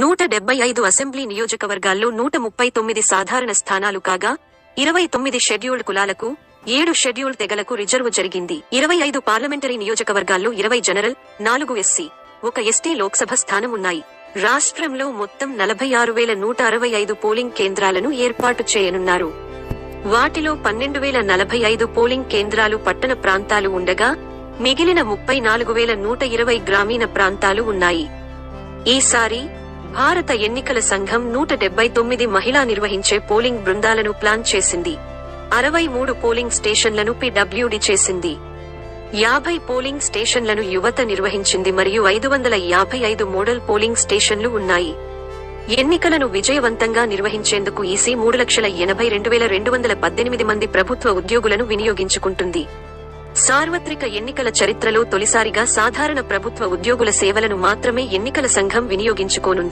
నూట డెబ్బై ఐదు అసెంబ్లీ నియోజకవర్గాల్లో నూట ముప్పై తొమ్మిది సాధారణ స్థానాలు కాగా ఇరవై తొమ్మిది షెడ్యూల్డ్ కులాలకు ఏడు షెడ్యూల్ తెగలకు రిజర్వు జరిగింది. ఇరవై ఐదు పార్లమెంటరీ నియోజకవర్గాల్లో ఇరవై జనరల్ నాలుగు ఎస్సీ ఒక ఎస్టీ లోక్సభ స్థానం ఉన్నాయి రాష్ట్రంలో మొత్తం నలభై ఆరు వేల నూట అరవై ఐదు పోలింగ్ కేంద్రాలను ఏర్పాటు చేయనున్నారు. వాటిలో పన్నెండు వేల నలభై ఐదు పోలింగ్ కేంద్రాలు పట్టణ ప్రాంతాలు ఉండగా మిగిలిన ముప్పై నాలుగు వేల నూట ఇరవై గ్రామీణ ప్రాంతాలు ఉన్నాయి. ఈసారి భారత ఎన్నికల సంఘం నూట డెబ్బై తొమ్మిది మహిళా నిర్వహించే పోలింగ్ బృందాలను ప్లాన్ చేసింది. అరవై మూడు పోలింగ్ స్టేషన్లను పిడబ్ల్యూడి చేసింది. యాభై పోలింగ్ స్టేషన్లను యువత నిర్వహించింది మరియు ఐదు వందల యాభై ఐదు మోడల్ పోలింగ్ స్టేషన్లు ఉన్నాయి. ఎన్నికలను విజయవంతంగా నిర్వహించేందుకు ఈసీ మూడు లక్షల ఎనభై రెండు వేల రెండు వందల పద్దెనిమిది మంది ప్రభుత్వ ఉద్యోగులను వినియోగించుకుంటుంది. సార్వత్రిక ఎన్నికల చరిత్రలో తొలిసారిగా సాధారణ ప్రభుత్వ ఉద్యోగుల సేవలను మాత్రమే ఎన్నికల సంఘం వినియోగించుకోనుంది.